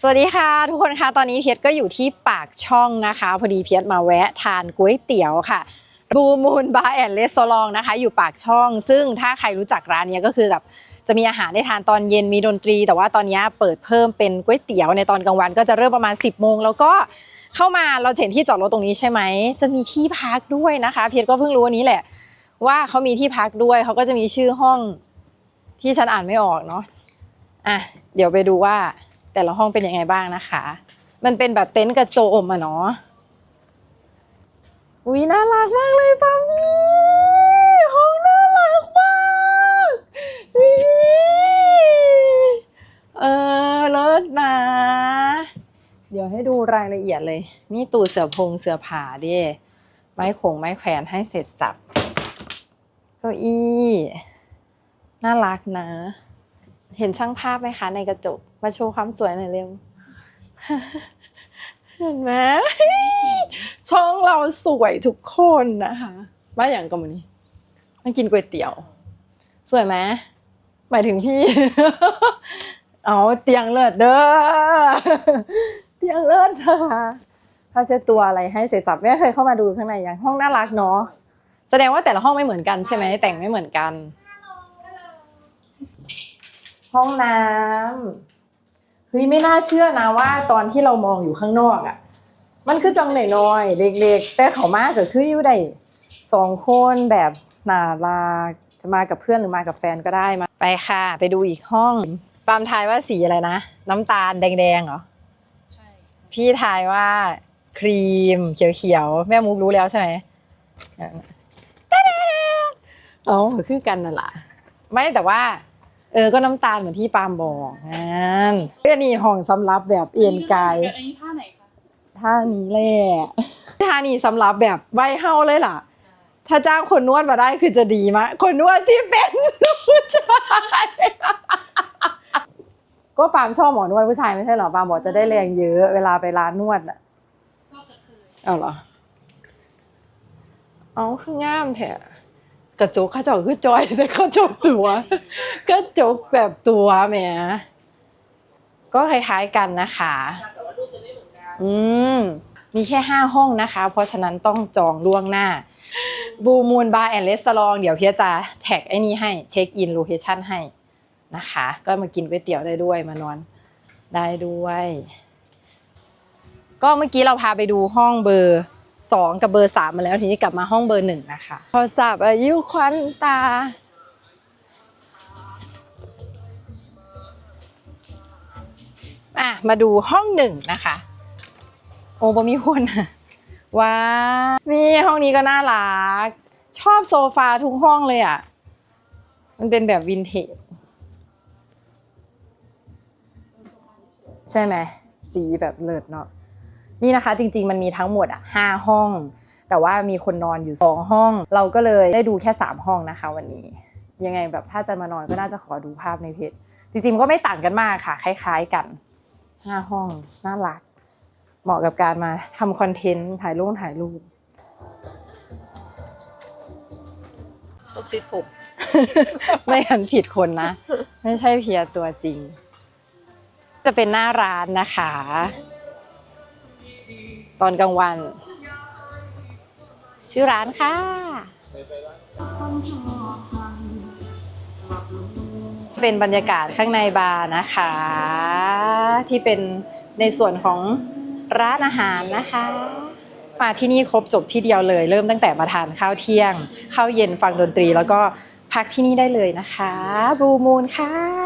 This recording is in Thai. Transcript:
สวัสดีค่ะทุกคนคะตอนนี้เพียรก็อยู่ที่ปากช่องนะคะ พอดีเพียรมาแวะทานก๋วยเตี๋ยวค่ะบูมูนบาร์แอนเลสโซลองนะคะ อยู่ปากช่อง ซึ่งถ้าใครรู้จักร้านนี้ก็คือแบบจะมีอาหารได้ทานตอนเย็นมีดนตรี แต่ว่าตอนนี้เปิดเพิ่มเป็นก๋วยเตี๋ยวในตอนกลางวันก็จะเริ่มประมาณ 10บโมงแล้วก็เข้ามาเราเห็นที่จอดรถตรงนี้ใช่ไหมจะมีที่พักด้วยนะคะ เพียรก็เพิ่งรู้วันนี้แหละ ว่าเขามีที่พักด้วยเขาก็จะมีชื่อห้องที่ฉันอ่านไม่ออกเนาะอะเดี๋ยวไปดูว่า แต่ละห้องเป็นยังไงบ้างนะคะ มันเป็นแบบเต็นท์กระโจมอะเนาะอุ้ยน่ารักมากเลยปามี่ห้องน่ารักมากเออเลิศนะ เดี๋ยวให้ดูรายละเอียดเลย นี่ตู้เสือพงเสือผาดิไม้ขงไม้แขวนให้เสร็จสับเก้าอี้ น่ารักนะ เห็นช่างภาพไหมคะในกระจก มาโชว์ความสวยหน่อยเร็วเห็นไหมช่องเราสวยทุกคนนะคะมาอย่างกับวันนี้มากินก๋วยเตี๋ยว สวยไหมหมายถึงพี่ เอาเตียงเลิศเด้อเตียงเลิศนะคะผ้าเช็ดตัวอะไรให้เสร็จสับแม่เคยเข้ามาดูข้างในอย่างห้องน่ารักเนาะแสดงว่าแต่ละห้องไม่เหมือนกันใช่ไหมแต่งไม่เหมือนกัน ห้องน้ำ เฮ้ยไม่น่าเชื่อนะว่าตอนที่เรามองอยู่ข้างนอกอะ่ะ มันคือจังหน่อยๆเล็กๆ แต่เขามากก็คืออยู่ได้สองคนแบบน่ารักจะมากับเพื่อนหรือมากับแฟนก็ได้มาไปค่ะ ไปดูอีกห้องปาล์มทายว่าสีอะไรนะ น้ำตาลแดงๆเหรอใช่พี่ทายว่าครีมเขียวๆแม่มุกรู้แล้วใช่ไหมเออตาดาเอ๋อคือกันน่ะล่ะไม่แต่ว่า เออก็น้ำตาลเหมือนที่ปาล์มบอกนั่นเรื่องนี้ห้องสำหรับแบบเอียนกายอันนี้ท่าไหนคะท่านี้แหละท่านี้สำหรับแบบไว้เฮาเลยล่ะ ถ้าจ้างคนนวดมาได้คือจะดีมากคนนวดที่เป็นผู้ชายก็ปาล์มชอบหมอนวดผู้ชายไม่ใช่เหรอปาล์มบอกจะได้แรงเยอะเวลาไปร้านนวดอะชอบกระเทยเอาเหรอเอาคืองามแท้ กระจกเขาเจ้าคือจอยแต่เขาจกตัว กระจกแบบตัวแหมก็คล้ายๆกันนะคะ แต่ว่ารูปจะไม่เหมือนกันอืม มีแค่ 5 ห้องนะคะ เพราะฉะนั้นต้องจองล่วงหน้าบูมูนบาร์แอนด์เลสตอรองเดี๋ยวเพียจะแท็กไอ้นี่ให้เช็คอินโลเคชันให้นะคะ ก็มากินก๋วยเตี๋ยวได้ด้วยมานอนได้ด้วย ก็เมื่อกี้เราพาไปดูห้องเบอร์ สองกับเบอร์สามมาแล้วทีนี้กลับมาห้องเบอร์หนึ่งนะคะโทรศัพท์อายุควันตา อะ มาดูห้องหนึ่งนะคะ โอ้บ่มีคนว้านี่ห้องนี้ก็น่ารัก ชอบโซฟาทุกห้องเลยอะ มันเป็นแบบวินเทจใช่ไหม สีแบบเลิศเนาะ นี่นะคะจริงๆมันมีทั้งหมดอะห้าห้อง แต่ว่ามีคนนอนอยู่สองห้อง เราก็เลยได้ดูแค่สามห้องนะคะ วันนี้ ยังไงแบบถ้าจะมานอนก็น่าจะขอดูภาพในเพจจริงๆก็ไม่ต่างกันมากค่ะ คล้าย ๆกันห้าห้องน่ารัก เหมาะกับการมาทำคอนเทนต์ถ่ายรูปถ่ายรูปตกซิดผม ไม่หันผิดคนนะ ไม่ใช่เพียตัวจริง จะเป็นหน้าร้านนะคะ ตอนกลางวัน ชื่อร้านค่ะ เป็นบรรยากาศข้างในบาร์นะคะ ที่เป็นในส่วนของร้านอาหารนะคะ มาที่นี่ครบจบที่เดียวเลย เริ่มตั้งแต่มาทานข้าวเที่ยง ข้าวเย็นฟังดนตรีแล้วก็พักที่นี่ได้เลยนะคะ บูมูนค่ะ